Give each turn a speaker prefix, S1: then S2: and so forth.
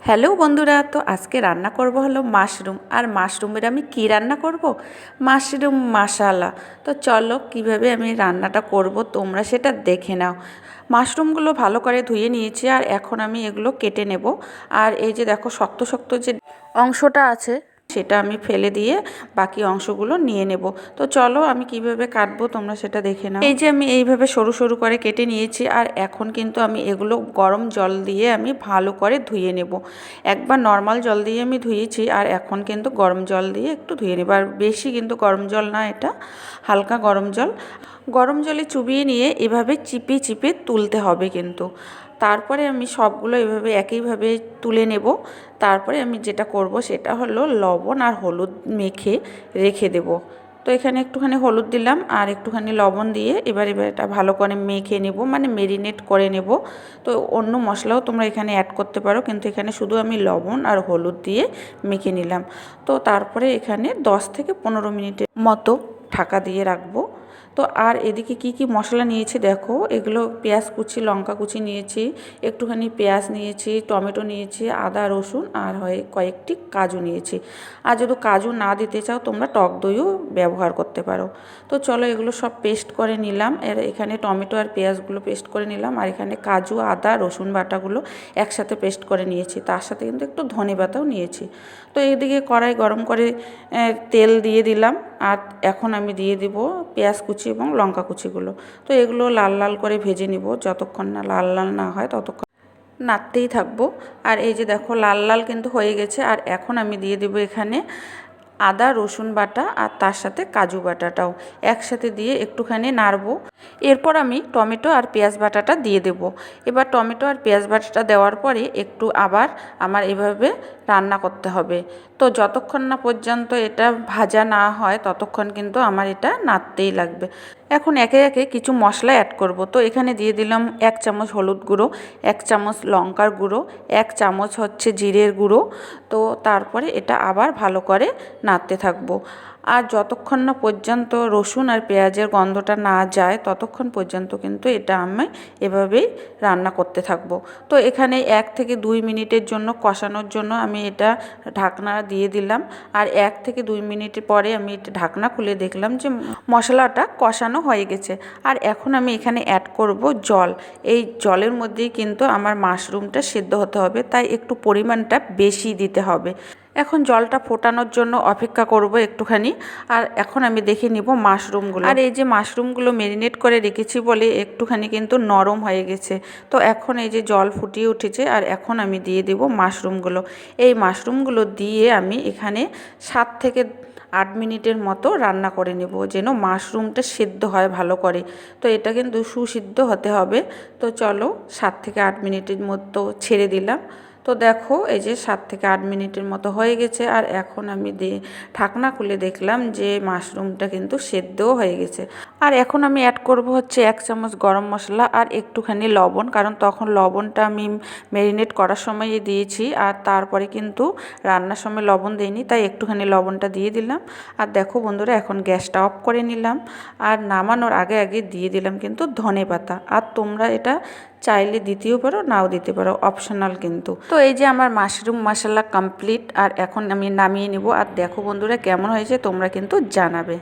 S1: Hello বন্ধুরা, তো আজকে রান্না করব হলো মাশরুম। আর মাশরুমের আমি কি রান্না করব? মাশরুম মশালা তো চলো কীভাবে আমি রান্নাটা করব তোমরা সেটা দেখে নাও। মাশরুমগুলো ভালো করে ধুয়ে নিয়েছি আর এখন আমি এগুলো কেটে নেব। আর এই যে দেখো শক্ত শক্ত যে অংশটা আছে সেটা আমি ফেলে দিয়ে বাকি অংশগুলো নিয়ে নেব। তো চলো আমি কীভাবে কাটবো তোমরা সেটা দেখে নাও। এই যে আমি এইভাবে সরু সরু করে কেটে নিয়েছি আর এখন কিন্তু আমি এগুলো গরম জল দিয়ে আমি ভালো করে ধুয়ে নেব। একবার নর্মাল জল দিয়ে আমি ধুয়েছি আর এখন কিন্তু গরম জল দিয়ে একটু ধুয়ে নেব। আর বেশি কিন্তু গরম জল না এটা, হালকা গরম জল। গরম জলে চুবিয়ে নিয়ে এভাবে চিপে চিপে তুলতে হবে কিন্তু। তারপরে আমি সবগুলো এভাবে একইভাবে তুলে নেব। তারপরে আমি যেটা করব সেটা হলো লবণ আর হলুদ মেখে রেখে দেব। তো এখানে একটুখানি হলুদ দিলাম আর একটুখানি লবণ দিয়ে এবার এবার এটা ভালো করে মেখে নেব মানে মেরিনেট করে নেব। তো অন্য মশলাও তোমরা এখানে অ্যাড করতে পারো, কিন্তু এখানে শুধু আমি লবণ আর হলুদ দিয়ে মেখে নিলাম। তো তারপরে এখানে 10 থেকে পনেরো মিনিটের মতো ঢাকা দিয়ে রাখব। তো আর এদিকে কি কি মশলা নিয়েছি দেখো, এগুলো পেঁয়াজ কুচি, লঙ্কা কুচি নিয়েছি, একটুখানি পেঁয়াজ নিয়েছি, টমেটো নিয়েছি, আদা, রসুন আর হয় কয়েকটি কাজু নিয়েছি। আর যদি কাজু না দিতে চাও, তোমরা টক দইও ব্যবহার করতে পারো। তো চলো এগুলো সব পেস্ট করে নিলাম। এর এখানে টমেটো আর পেঁয়াজগুলো পেস্ট করে নিলাম। আর এখানে কাজু, আদা, রসুন বাটাগুলো একসাথে পেস্ট করে নিয়েছি। তার সাথে কিন্তু একটু ধনে পাতাও নিয়েছি। তো এদিকে কড়াই গরম করে তেল দিয়ে দিলাম। আর এখন আমি দিয়ে দিব পেঁয়াজ কুচি এবং লঙ্কা কুচিগুলো। তো এগুলো লাল লাল করে ভেজে নিব, যতক্ষণ না লাল লাল না হয় ততক্ষণ নাড়তেই থাকব। আর এই যে দেখো লাল লাল কিন্তু হয়ে গেছে, আর এখন আমি দিয়ে দেবো এখানে আদা, রসুন বাটা আর তার সাথে কাজু বাটাটাও একসাথে দিয়ে একটুখানি নাড়বো। এরপর আমি টমেটো আর পেঁয়াজ বাটাটা দিয়ে দেব। এবার টমেটো আর পেঁয়াজ বাটাটা দেওয়ার পরে একটু আবার আমার এভাবে রান্না করতে হবে। তো যতক্ষণ না পর্যন্ত এটা ভাজা না হয়, ততক্ষণ কিন্তু আমার এটা নাড়তেই লাগবে। এখন একে একে কিছু মশলা অ্যাড করব। তো এখানে দিয়ে দিলাম এক চামচ হলুদ গুঁড়ো, এক চামচ লঙ্কার গুঁড়ো, এক চামচ হচ্ছে জিরের গুঁড়ো। তো তারপরে এটা আবার ভালো করে নাড়তে থাকব। আর যতক্ষণ না পর্যন্ত রসুন আর পেঁয়াজের গন্ধটা না যায়, ততক্ষণ পর্যন্ত কিন্তু এটা আমি এভাবেই রান্না করতে থাকব। তো এখানে এক থেকে দুই মিনিটের জন্য কষানোর জন্য আমি এটা ঢাকনা দিয়ে দিলাম। আর এক থেকে দুই মিনিট পরে আমি এটা ঢাকনা খুলে দেখলাম যে মশলাটা কষানো হয়ে গেছে। আর এখন আমি এখানে অ্যাড করব জল। এই জলের মধ্যেই কিন্তু আমার মাশরুমটা সেদ্ধ হতে হবে, তাই একটু পরিমাণটা বেশি দিতে হবে। এখন জলটা ফোটানোর জন্য অপেক্ষা করব একটুখানি। আর এখন আমি দেখে নিব মাশরুমগুলো। আর এই যে মাশরুমগুলো মেরিনেট করে রেখেছি বলে একটুখানি কিন্তু নরম হয়ে গেছে। তো এখন এই যে জল ফুটিয়ে উঠেছে আর এখন আমি দিয়ে দেব মাশরুমগুলো। এই মাশরুমগুলো দিয়ে আমি এখানে সাত থেকে আট মিনিটের মতো রান্না করে নেব যেন মাশরুমটা সিদ্ধ হয় ভালো করে। তো এটা কিন্তু সুসিদ্ধ হতে হবে। তো চলো সাত থেকে আট মিনিটের মতো ছেড়ে দিলাম। তো দেখো, এই যে সাত থেকে আট মিনিটের মতো হয়ে গেছে। আর এখন আমি দিয়ে ঢাকনা খুলে দেখলাম যে মাশরুমটা কিন্তু সেদ্ধও হয়ে গেছে। আর এখন আমি অ্যাড করব হচ্ছে এক চামচ গরম মশলা আর একটুখানি লবণ। কারণ তখন লবণটা আমি ম্যারিনেট করার সময় দিয়েছি আর তারপরে কিন্তু রান্নার সময় লবণ দিইনি, তাই একটুখানি লবণটা দিয়ে দিলাম। আর দেখো বন্ধুরা, এখন গ্যাসটা অফ করে নিলাম। আর নামানোর আগে আগে দিয়ে দিলাম কিন্তু ধনে পাতা। আর তোমরা এটা চাইলে দিতেও পারো, নাও দিতে পারো অপশনাল কিন্তু। তো এই যে আমার মাশরুম মশলা কমপ্লিট আর এখন আমি নামিয়ে নেব। আর দেখো বন্ধুরা কেমন হয়েছে, তোমরা কিন্তু জানাবে।